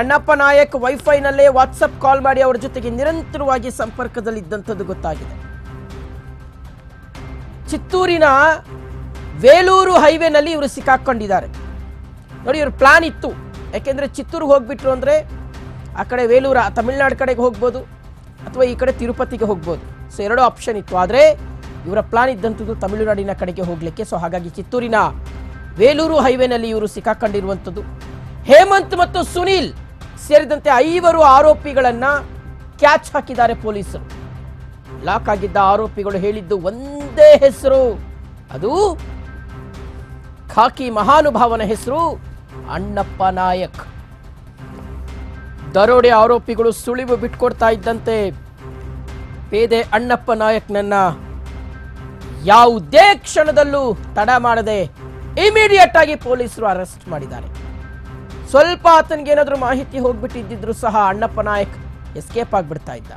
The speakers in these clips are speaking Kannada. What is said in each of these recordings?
ಅಣ್ಣಪ್ಪ ನಾಯಕ್ ವೈಫೈನಲ್ಲೇ ವಾಟ್ಸಪ್ ಕಾಲ್ ಮಾಡಿ ಅವರ ಜೊತೆಗೆ ನಿರಂತರವಾಗಿ ಸಂಪರ್ಕದಲ್ಲಿದ್ದಂಥದ್ದು ಗೊತ್ತಾಗಿದೆ. ಚಿತ್ತೂರಿನ ವೇಲೂರು ಹೈವೇನಲ್ಲಿ ಇವರು ಸಿಕ್ಕಾಕೊಂಡಿದ್ದಾರೆ. ನೋಡಿ, ಇವ್ರ ಪ್ಲಾನ್ ಇತ್ತು. ಯಾಕೆಂದ್ರೆ ಚಿತ್ತೂರಿಗೆ ಹೋಗ್ಬಿಟ್ರು ಅಂದ್ರೆ ಆ ಕಡೆ ವೇಲೂರ ತಮಿಳ್ನಾಡು ಕಡೆಗೆ ಹೋಗ್ಬೋದು ಅಥವಾ ಈ ಕಡೆ ತಿರುಪತಿಗೆ ಹೋಗ್ಬೋದು. ಸೊ ಎರಡು ಆಪ್ಷನ್ ಇತ್ತು. ಆದರೆ ಇವರ ಪ್ಲಾನ್ ಇದ್ದಂಥದ್ದು ತಮಿಳುನಾಡಿನ ಕಡೆಗೆ ಹೋಗ್ಲಿಕ್ಕೆ. ಸೊ ಹಾಗಾಗಿ ಚಿತ್ತೂರಿನ ವೇಲೂರು ಹೈವೇನಲ್ಲಿ ಇವರು ಸಿಕ್ಕಾಕೊಂಡಿರುವಂಥದ್ದು. ಹೇಮಂತ್ ಮತ್ತು ಸುನೀಲ್ ಸೇರಿದಂತೆ ಐವರು ಆರೋಪಿಗಳನ್ನ ಕ್ಯಾಚ್ ಹಾಕಿದ್ದಾರೆ ಪೊಲೀಸರು. ಲಾಕ್ ಆಗಿದ್ದ ಆರೋಪಿಗಳು ಹೇಳಿದ್ದು ಒಂದೇ ಹೆಸರು. ಅದು ಖಾಕಿ ಮಹಾನುಭಾವನ ಹೆಸರು ಅಣ್ಣಪ್ಪ ನಾಯಕ್. ದರೋಡೆ ಆರೋಪಿಗಳು ಸುಳಿವು ಬಿಟ್ಕೊಡ್ತಾ ಇದ್ದಂತೆ ಪೇದೆ ಅಣ್ಣಪ್ಪ ನಾಯಕ್ನನ್ನ ಯಾವುದೇ ಕ್ಷಣದಲ್ಲೂ ತಡ ಮಾಡದೆ ಇಮಿಡಿಯೇಟ್ ಆಗಿ ಪೊಲೀಸರು ಅರೆಸ್ಟ್ ಮಾಡಿದ್ದಾರೆ. ಸ್ವಲ್ಪ ಆತನಿಗೆ ಏನಾದರೂ ಮಾಹಿತಿ ಹೋಗ್ಬಿಟ್ಟಿದ್ದಿದ್ರು ಸಹ ಅಣ್ಣಪ್ಪ ನಾಯಕ್ ಎಸ್ಕೇಪ್ ಆಗಿಬಿಡ್ತಾ ಇದ್ದ.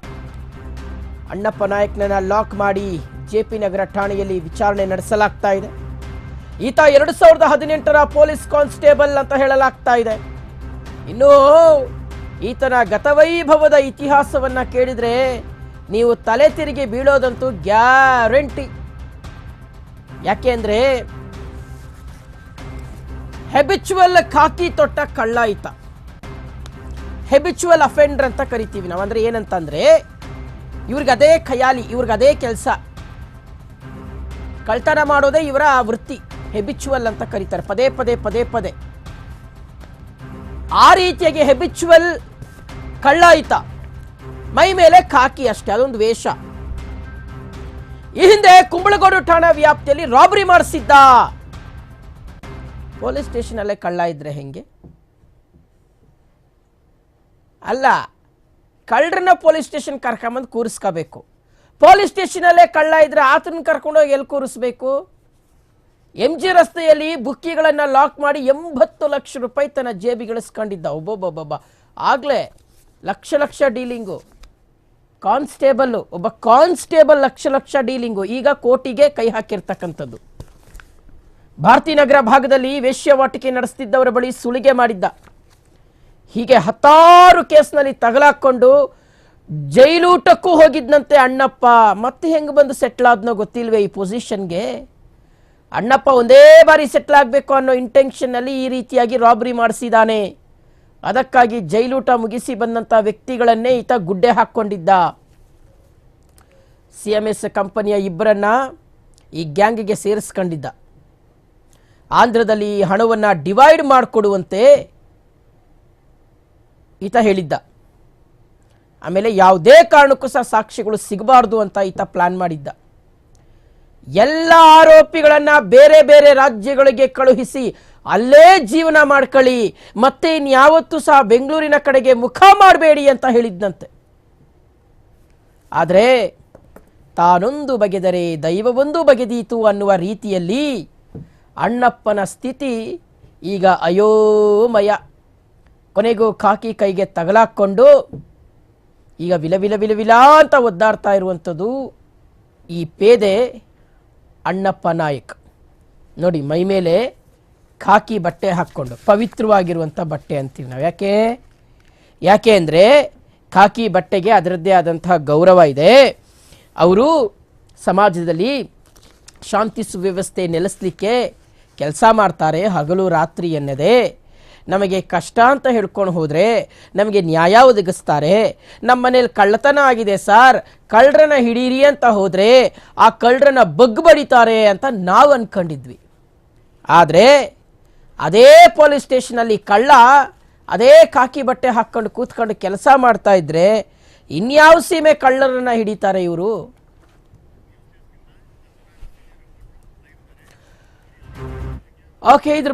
ಅಣ್ಣಪ್ಪ ನಾಯಕ್ನನ್ನ ಲಾಕ್ ಮಾಡಿ ಜೆ ಪಿ ನಗರ ಠಾಣೆಯಲ್ಲಿ ವಿಚಾರಣೆ ನಡೆಸಲಾಗ್ತಾ ಇದೆ. ಈತ ಎರಡು ಸಾವಿರದ ಹದಿನೆಂಟರ ಪೊಲೀಸ್ ಕಾನ್ಸ್ಟೇಬಲ್ ಅಂತ ಹೇಳಲಾಗ್ತಾ ಇದೆ. ಇನ್ನು ಈತನ ಗತವೈಭವದ ಇತಿಹಾಸವನ್ನ ಕೇಳಿದ್ರೆ ನೀವು ತಲೆ ತಿರುಗಿ ಬೀಳೋದಂತೂ ಗ್ಯಾರಂಟಿ. ಯಾಕೆ ಅಂದ್ರೆ ಹೆಬಿಚುವಲ್ ಖಾಕಿ ತೊಟ್ಟ ಕಳ್ಳ ಈತ ಹೆಬಿಚುವಲ್ ಅಫೆಂಡರ್ ಅಂತ ಕರಿತೀವಿ ನಾವು. ಅಂದ್ರೆ ಏನಂತಂದ್ರೆ, ಇವ್ರಿಗೆ ಅದೇ ಖಯಾಲಿ ಅದೇ ಕೆಲಸ. ಕಳ್ತನ ಮಾಡೋದೇ ಇವರ ವೃತ್ತಿ. ಹೆಬಿಚುವಲ್ ಅಂತ ಕರೀತಾರೆ. ಪದೇ ಪದೇ ಪದೇ ಪದೇ. ಆ ರೀತಿಯಾಗಿ ಹೆಬಿಚುವಲ್ ಕಳ್ಳ ಈತ ಮೈ ಮೇಲೆ ಖಾಕಿ ಅಷ್ಟೇ, ಅದೊಂದು ವೇಷ. ಈ ಹಿಂದೆ ಕುಂಬಳಗೋಡು ಠಾಣಾ ವ್ಯಾಪ್ತಿಯಲ್ಲಿ ರಾಬರಿ ಮಾಡಿಸಿದ್ದ. ಪೊಲೀಸ್ ಸ್ಟೇಷನಲ್ಲೇ ಕಳ್ಳ ಇದ್ರೆ ಹೆಂಗೆ? ಅಲ್ಲ, ಕಳ್ಳರನ್ನ ಪೊಲೀಸ್ ಸ್ಟೇಷನ್ ಕರ್ಕೊಂಬಂದು ಕೂರಿಸ್ಕೋಬೇಕು. ಪೊಲೀಸ್ ಸ್ಟೇಷನಲ್ಲೇ ಕಳ್ಳ ಇದ್ರೆ ಆತನ ಕರ್ಕೊಂಡೋಗಿ ಎಲ್ಲಿ ಕೂರಿಸ್ಬೇಕು? ಎಂ ಜಿ ರಸ್ತೆಯಲ್ಲಿ ಬುಕ್ಕಿಗಳನ್ನು ಲಾಕ್ ಮಾಡಿ ಎಂಬತ್ತು ಲಕ್ಷ ರೂಪಾಯಿ ತನ್ನ ಜೇಬಿಗಳಿಸ್ಕೊಂಡಿದ್ದ. ಒಬ್ಬೊಬ್ಬೊಬ್ಬ ಆಗ್ಲೇ ಲಕ್ಷ ಲಕ್ಷ ಡೀಲಿಂಗು. ಕಾನ್ಸ್ಟೇಬಲ್ಲು, ಒಬ್ಬ ಕಾನ್ಸ್ಟೇಬಲ್ ಲಕ್ಷ ಲಕ್ಷ ಡೀಲಿಂಗು. ಈಗ ಕೋಟಿಗೆ ಕೈ ಹಾಕಿರ್ತಕ್ಕಂಥದ್ದು. ಭಾರತೀನಗರ ಭಾಗದಲ್ಲಿ ವೇಶ್ಯವಾಟಿಕೆ ನಡೆಸ್ತಿದ್ದವರ ಬಳಿ ಸುಲಿಗೆ ಮಾಡಿದ್ದ. ಹೀಗೆ ಹತ್ತಾರು ಕೇಸ್ನಲ್ಲಿ ತಗಲಾಕೊಂಡು ಜೈಲೂಟಕ್ಕೂ ಹೋಗಿದ್ದಂತೆ ಅಣ್ಣಪ್ಪ. ಮತ್ತೆ ಹೆಂಗೆ ಬಂದು ಸೆಟ್ಲ್ ಆದ್ನೋ ಗೊತ್ತಿಲ್ವೇ ಈ ಪೊಸಿಷನ್ಗೆ ಅಣ್ಣಪ್ಪ ಒಂದೇ ಬಾರಿ ಸೆಟ್ಲ್ ಆಗಬೇಕು ಅನ್ನೋ ಇಂಟೆನ್ಷನ್ನಲ್ಲಿ ಈ ರೀತಿಯಾಗಿ ರಾಬರಿ ಮಾಡಿಸಿದಾನೆ. ಅದಕ್ಕಾಗಿ ಜೈಲೂಟ ಮುಗಿಸಿ ಬಂದಂಥ ವ್ಯಕ್ತಿಗಳನ್ನೇ ಈತ ಗುಡ್ಡೆ ಹಾಕ್ಕೊಂಡಿದ್ದ. ಸಿ ಎಂ ಎಸ್ ಕಂಪನಿಯ ಇಬ್ಬರನ್ನ ಈ ಗ್ಯಾಂಗ್ಗೆ ಸೇರಿಸ್ಕೊಂಡಿದ್ದ. ಆಂಧ್ರದಲ್ಲಿ ಈ ಹಣವನ್ನು ಡಿವೈಡ್ ಮಾಡಿಕೊಡುವಂತೆ ಈತ ಹೇಳಿದ್ದ. ಆಮೇಲೆ ಯಾವುದೇ ಕಾರಣಕ್ಕೂ ಸಹ ಸಾಕ್ಷಿಗಳು ಸಿಗಬಾರ್ದು ಅಂತ ಈತ ಪ್ಲಾನ್ ಮಾಡಿದ್ದ. ಎಲ್ಲ ಆರೋಪಿಗಳನ್ನು ಬೇರೆ ಬೇರೆ ರಾಜ್ಯಗಳಿಗೆ ಕಳುಹಿಸಿ ಅಲ್ಲೇ ಜೀವನ ಮಾಡ್ಕೊಳ್ಳಿ ಮತ್ತೆ ಇನ್ಯಾವತ್ತೂ ಸಹ ಬೆಂಗಳೂರಿನ ಕಡೆಗೆ ಮುಖ ಮಾಡಬೇಡಿ ಅಂತ ಹೇಳಿದ್ದಂತೆ ಆದರೆ ತಾನೊಂದು ಬಗೆದರೆ ದೈವವೊಂದು ಬಗೆದೀತು ಅನ್ನುವ ರೀತಿಯಲ್ಲಿ ಅಣ್ಣಪ್ಪನ ಸ್ಥಿತಿ ಈಗ ಅಯೋಮಯ. ಕೊನೆಗೂ ಕಾಕಿ ಕೈಗೆ ತಗಲಾಕ್ಕೊಂಡು ಈಗ ವಿಲವಿಲ ವಿಲವಿಲ ವಿಲ ವಿಲ ಅಂತ ಒದ್ದಾಡ್ತಾ ಇರುವಂಥದ್ದು ಈ ಪೇದೆ ಅಣ್ಣಪ್ಪ ನಾಯಕ್. ನೋಡಿ, ಮೈ ಮೇಲೆ ಖಾಕಿ ಬಟ್ಟೆ ಹಾಕ್ಕೊಂಡು, ಪವಿತ್ರವಾಗಿರುವಂಥ ಬಟ್ಟೆ ಅಂತೀವಿ ನಾವು. ಯಾಕೆ? ಯಾಕೆ ಅಂದರೆ ಖಾಕಿ ಬಟ್ಟೆಗೆ ಅದರದ್ದೇ ಆದಂತಹ ಗೌರವ ಇದೆ. ಅವರು ಸಮಾಜದಲ್ಲಿ ಶಾಂತಿ ಸುವ್ಯವಸ್ಥೆ ನೆಲೆಸಲಿಕ್ಕೆ ಕೆಲಸ ಮಾಡ್ತಾರೆ ಹಗಲು ರಾತ್ರಿ ಎನ್ನದೆ. ನಮಗೆ ಕಷ್ಟ ಅಂತ ಹೇಳ್ಕೊಂಡು ಹೋದರೆ ನಮಗೆ ನ್ಯಾಯ ಒದಗಿಸ್ತಾರೆ. ನಮ್ಮ ಮನೇಲಿ ಕಳ್ಳತನ ಆಗಿದೆ ಸರ್, ಕಳ್ಳರನ್ನ ಹಿಡೀರಿ ಅಂತ ಹೋದರೆ ಆ ಕಳ್ಳರನ್ನ ಬಗ್ ಬಡಿತಾರೆ ಅಂತ ನಾವು ಅಂದ್ಕೊಂಡಿದ್ವಿ ಆದರೆ ಅದೇ ಪೊಲೀಸ್ ಸ್ಟೇಷನಲ್ಲಿ ಕಳ್ಳ ಅದೇ ಕಾಕಿ ಬಟ್ಟೆ ಹಾಕ್ಕೊಂಡು ಕೂತ್ಕೊಂಡು ಕೆಲಸ ಮಾಡ್ತಾ ಇದ್ದರೆ ಇನ್ಯಾವ ಸೀಮೆ ಕಳ್ಳರನ್ನ ಹಿಡಿತಾರೆ ಇವರು? ಓಕೆ ಬಗ್ಗೆ